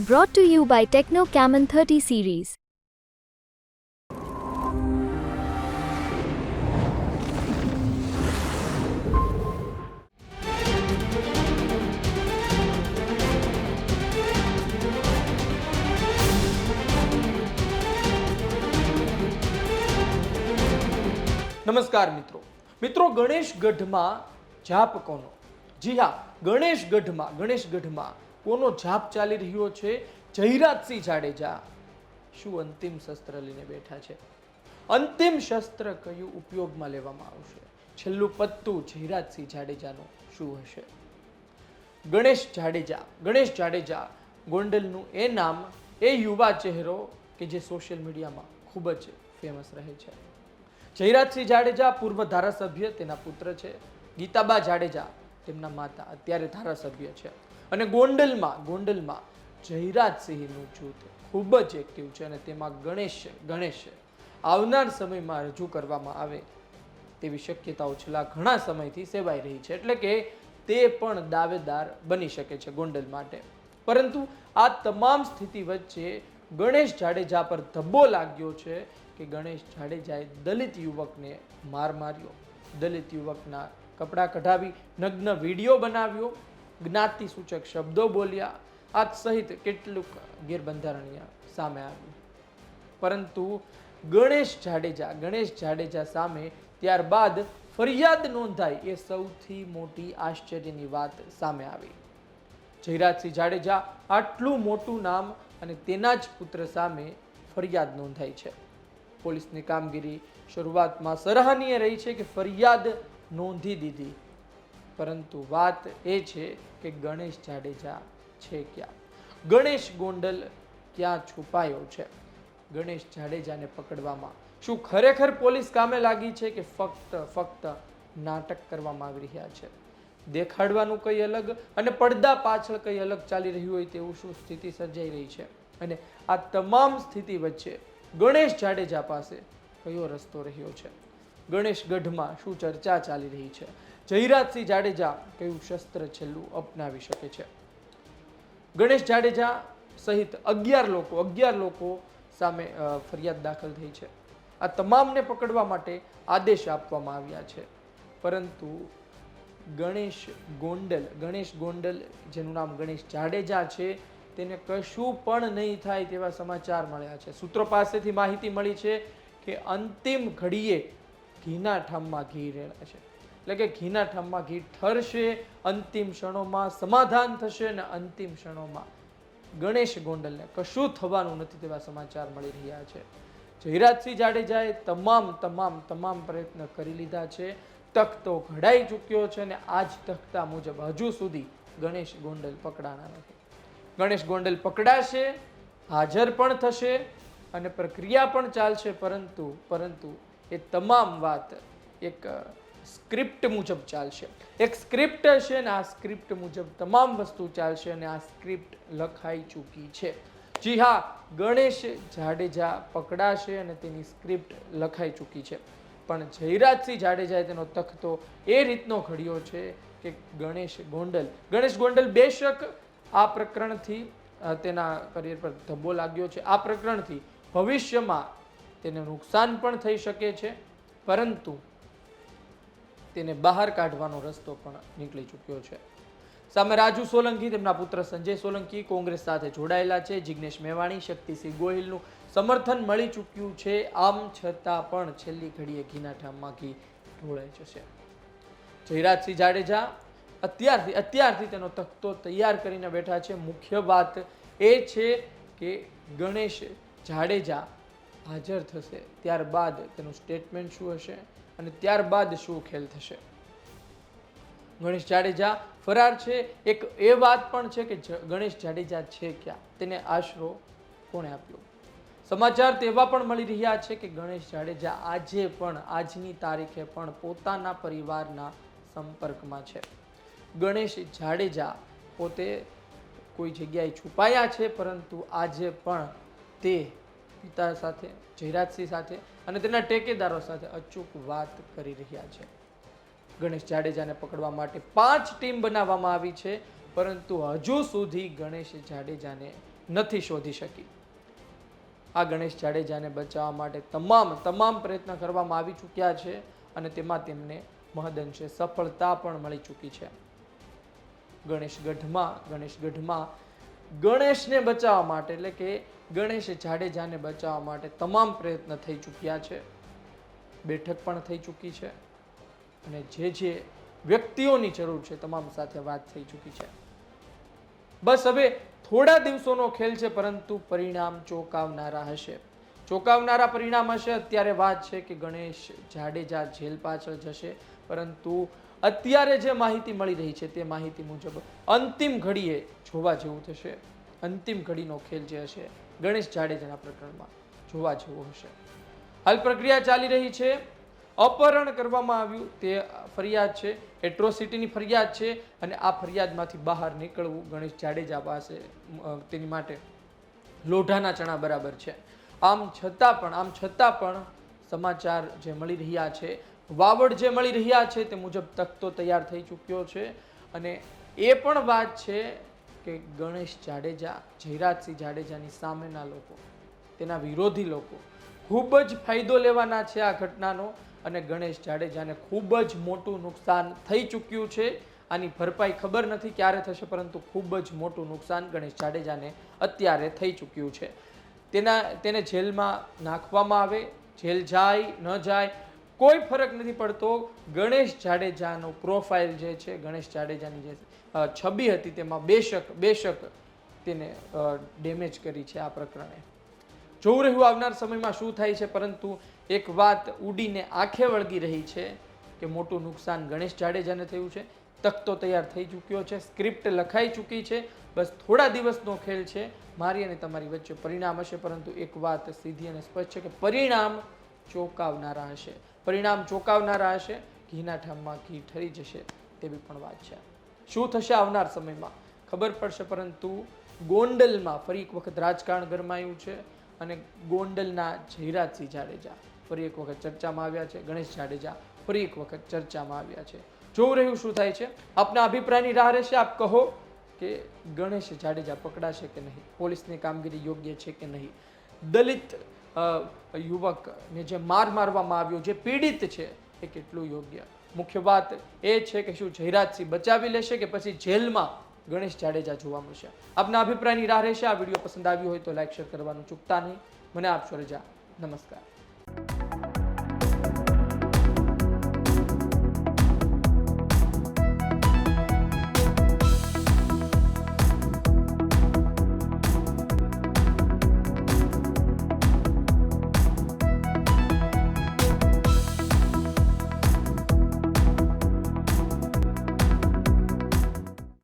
Brought to you by Techno Camon 30 series. નમસ્કાર મિત્રો મિત્રો ગણેશ ગઢમાં જાપ કોનો જી હા ગણેશ ગઢમાં ગણેશ ગઢમાં કોનો જાપ ચાલી રહ્યો છે? જયરાજસિંહ જાડેજા શું અંતિમ શસ્ત્ર લઈને બેઠા છે? અંતિમ શસ્ત્ર કયું ઉપયોગમાં લેવામાં આવશે? છેલ્લું પત્તું જયરાજસિંહ જાડેજાનું શું હશે? ગણેશ જાડેજા ગણેશ જાડેજા, ગોંડલનું એ નામ, એ યુવા ચહેરો કે જે સોશિયલ મીડિયામાં ખૂબ જ ફેમસ રહે છે. જયરાજસિંહ જાડેજા પૂર્વ ધારાસભ્ય, તેના પુત્ર છે. ગીતાબા જાડેજા તેમના માતા, અત્યારે ધારાસભ્ય છે. અને ગોંડલમાં ગોંડલમાં જયરાજસિંહનું જૂથ ખૂબ જ એક્ટિવ છે અને તેમાં ગણેશ ગણેશ આવનાર સમયમાં રજૂ કરવામાં આવે તેવી શક્યતાઓ છેલ્લા ઘણા સમયથી સેવાઈ રહી છે. એટલે કે તે પણ દાવેદાર બની શકે છે ગોંડલ માટે. પરંતુ આ તમામ સ્થિતિ વચ્ચે ગણેશ જાડેજા પર ધબ્બો લાગ્યો છે કે ગણેશ જાડેજાએ દલિત યુવકને માર માર્યો. દલિત યુવકના કપડાં કઢાવી, નગ્ન વીડિયો બનાવ્યો. જ્ઞાતિ સૂચક શબ્દો બોલ્યા. આ સહિત કેટલુંક ગેરબંધારણીય સામે આવ્યું. પરંતુ ગણેશ જાડેજા ગણેશ જાડેજા સામે ત્યારબાદ ફરિયાદ નોંધાઈ એ સૌથી મોટી આશ્ચર્યની વાત સામે આવી. જયરાજસિંહ જાડેજા આટલું મોટું નામ અને તેના જ પુત્ર સામે ફરિયાદ નોંધાઈ છે. પોલીસની કામગીરી શરૂઆતમાં સરાહનીય રહી છે કે ફરિયાદ નોંધી દીધી પરંતુ વાત એ છે કે ગણેશ જાડેજા છે ક્યાં? ગણેશ ગોંડલ ક્યાં છુપાયો છે? ગણેશ જાડેજાને પકડવામાં શું ખરેખર પોલીસ કામે લાગી છે કે ફક્ત ફક્ત નાટક કરવામાં આવી રહ્યા છે? દેખાડવાનું કંઈ અલગ અને પડદા પાછળ કંઈ અલગ ચાલી રહ્યું હોય તેવું શું સ્થિતિ સર્જાઈ રહી છે? અને આ તમામ સ્થિતિ વચ્ચે ગણેશ જાડેજા પાસે કયો રસ્તો રહ્યો છે? ગણેશ ગઢમાં શું ચર્ચા ચાલી રહી છે? જયરાજસિંહ જાડેજા કયું શસ્ત્ર છેલ્લું અપનાવી શકે છે? ગણેશ જાડેજા સહિત અગિયાર લોકો અગિયાર લોકો સામે ફરિયાદ દાખલ થઈ છે. આ તમામને પકડવા માટે આદેશ આપવામાં આવ્યા છે. પરંતુ ગણેશ ગોંડલ ગણેશ ગોંડલ, જેનું નામ ગણેશ જાડેજા છે, તેને કશું પણ નહીં થાય તેવા સમાચાર મળ્યા છે. સૂત્રો પાસેથી માહિતી મળી છે કે અંતિમ ઘડીએ ઘીના ઠામમાં ઘી રહેલા છે. એટલે કે ઘીના ઠામમાં ઘી ઠરશે, અંતિમ ક્ષણોમાં સમાધાન થશે અને અંતિમ ક્ષણોમાં ગણેશ ગોંડલને કશું થવાનું નથી તેવા સમાચાર મળી રહ્યા છે. જયરાજસિંહ જાડેજાએ તમામ તમામ તમામ પ્રયત્ન કરી લીધા છે. તખતો ઘડાઈ ચૂક્યો છે અને આ જ તખતા મુજબ હજુ સુધી ગણેશ ગોંડલ પકડાના નથી. ગણેશ ગોંડલ પકડાશે, હાજર પણ થશે અને પ્રક્રિયા પણ ચાલશે, પરંતુ પરંતુ એ તમામ વાત એક સ્ક્રિપ્ટ મુજબ ચાલશે. એક સ્ક્રિપ્ટ હશે અને આ સ્ક્રિપ્ટ મુજબ તમામ વસ્તુ ચાલશે અને આ સ્ક્રિપ્ટ લખાઈ ચૂકી છે. જી હા, ગણેશ જાડેજા પકડાશે અને તેની સ્ક્રિપ્ટ લખાઈ ચૂકી છે. પણ જયરાજસિંહ જાડેજાએ તેનો તખતો એ રીતનો ઘડ્યો છે કે ગણેશ ગોંડલ. ગણેશ ગોંડલ બેશક આ પ્રકરણથી તેના કરિયર પર ધબ્બો લાગ્યો છે. આ પ્રકરણથી ભવિષ્યમાં તેને નુકસાન પણ થઈ શકે છે. પરંતુ તેને બહાર કાઢવાનો રસ્તો પણ નીકળી ચૂક્યો છે. સામે રાજુ સોલંકી, તેમના પુત્ર સંજય સોલંકી કોંગ્રેસ સાથે જોડાયેલા છે. જિગ્નેશ મેવાણી, શક્તિસિંહ ગોહિલનું સમર્થન મળી ચૂક્યું છે. આમ છતાં પણ છેલ્લી ઘડીએ ઘીના ઠામમાં ઘી ઢોળાઈ જશે. જયરાજસિંહ જાડેજા અત્યારથી અત્યારથી તેનો તખતો તૈયાર કરીને બેઠા છે. મુખ્ય વાત એ છે કે ગણેશ જાડેજા હાજર થશે. ત્યારબાદ તેનું સ્ટેટમેન્ટ શું હશે અને ત્યારબાદ શું ખેલ થશે. ગણેશ જાડેજા ફરાર છે. એક એ વાત પણ છે કે ગણેશ જાડેજા છે ક્યાં? તેને આશરો કોણે આપ્યો? સમાચાર તેવા પણ મળી રહ્યા છે કે ગણેશ જાડેજા આજે પણ, આજની તારીખે પણ પોતાના પરિવારના સંપર્કમાં છે. ગણેશ જાડેજા પોતે કોઈ જગ્યાએ છુપાયા છે, પરંતુ આજે પણ તે પિતા સાથે, જયરાજસિંહ સાથે અને તેના ટેકેદારો સાથે અચૂક વાત કરી રહ્યા છે. ગણેશ જાડેજાને પકડવા માટે પાંચ ટીમ બનાવવામાં આવી છે, પરંતુ હજુ સુધી ગણેશ જાડેજાને નથી શોધી શકી. આ ગણેશ જાડેજાને બચાવવા માટે તમામ તમામ પ્રયત્ન કરવામાં આવી ચૂક્યા છે અને તેમાં તેમને મહદઅંશે સફળતા પણ મળી ચૂકી છે. ગણેશ ગઢમાં ગણેશ ગઢમાં ગણેશને બચાવવા માટે એટલે કે ગણેશ જાડેજાને બચાવવા માટે તમામ પ્રયત્ન થઈ ચૂક્યા છે. બેઠક પણ થઈ ચૂકી છે અને જે જે વ્યક્તિઓની જરૂર છે તમામ સાથે વાત થઈ ચૂકી છે. બસ હવે થોડા દિવસોનો ખેલ છે પરંતુ પરિણામ ચોંકાવનારા હશે. ચોંકાવનારા પરિણામ હશે અત્યારે વાત છે કે ગણેશ જાડેજા જેલ પાછળ જશે. પરંતુ અત્યારે જે માહિતી મળી રહી છે તે માહિતી મુજબ અંતિમ ઘડીએ જોવા જેવું થશે. અંતિમ ઘડીનો ખેલ જે હશે ગણેશ જાડેજાના પ્રકરણમાં જોવા જેવું હશે. હાલ પ્રક્રિયા ચાલી રહી છે. અપહરણ કરવામાં આવ્યું. તે ફરિયાદ છે. એટ્રોસિટીની ફરિયાદ છે અને આ ફરિયાદમાંથી બહાર નીકળવું ગણેશ જાડેજા પાસે તેની માટે લોઢાના ચણા બરાબર છે. આમ છતાં પણ, આમ છતાં પણ સમાચાર જે મળી રહ્યા છે, વાવડ જે મળી રહ્યા છે તે મુજબ તખતો તૈયાર થઈ ચૂક્યો છે. અને એ પણ વાત છે કે ગણેશ જાડેજા, જયરાજસિંહ જાડેજાની સામેના લોકો, તેના વિરોધી લોકો ખૂબ જ ફાયદો લેવાના છે આ ઘટનાનો અને ગણેશ જાડેજાને ખૂબ જ મોટું નુકસાન થઈ ચૂક્યું છે. આની ભરપાઈ ખબર નથી ક્યારે થશે, પરંતુ ખૂબ જ મોટું નુકસાન ગણેશ જાડેજાને અત્યારે થઈ ચૂક્યું છે. તેના, તેને જેલમાં નાખવામાં આવે, જેલ જાય, ન જાય કોઈ ફરક નથી પડતો. ગણેશ જાડેજાનો પ્રોફાઇલ જે છે, ગણેશ જાડેજાની જે છબી હતી તેમાં બેશક બેશક તેને ડેમેજ કરી છે આ પ્રકરણે. જોવું રહ્યું આવનાર સમયમાં શું થાય છે, પરંતુ એક વાત ઉડીને આંખે વળગી રહી છે કે મોટું નુકસાન ગણેશ જાડેજાને થયું છે. તખતો તૈયાર થઈ ચૂક્યો છે સ્ક્રિપ્ટ લખાઈ ચૂકી છે. બસ થોડા દિવસનો ખેલ છે. મારી અને તમારી વચ્ચે પરિણામ હશે, પરંતુ એક વાત સીધી અને સ્પષ્ટ છે કે પરિણામ ચોંકાવનારા હશે. પરિણામ ચોંકાવનારા હશે, ઘીના ઠામમાં ઘી ઠરી જશે તેવી પણ વાત છે. શું થશે આવનાર સમયમાં? ખબર પડશે, પરંતુ ગોંડલમાં ફરી એક વખત રાજકારણ ગરમાયું છે અને ગોંડલના જયરાજસિંહ જાડેજા ફરી એક વખત ચર્ચામાં આવ્યા છે. ગણેશ જાડેજા ફરી એક વખત ચર્ચામાં આવ્યા છે. જોવું રહ્યું શું થાય છે? આપના અભિપ્રાયની રાહ રહેશે? આપ કહો કે ગણેશ જાડેજા પકડાશે કે નહીં? પોલીસની કામગીરી યોગ્ય છે કે નહીં? દલિત યુવકને જે માર મારવામાં આવ્યો, જે પીડિત છે, એ કેટલું યોગ્ય? મુખ્ય વાત એ છે કે શું જયરાજસિંહ બચાવી લેશે કે પછી જેલમાં ગણેશ જાડેજા જોવા મળશે? આપના અભિપ્રાયની રાહ રહેશે. આ વીડિયો પસંદ આવ્યો હોય તો લાઈક, શેર કરવાનું ચૂકતા નહીં. મને આપશો રજા. નમસ્કાર.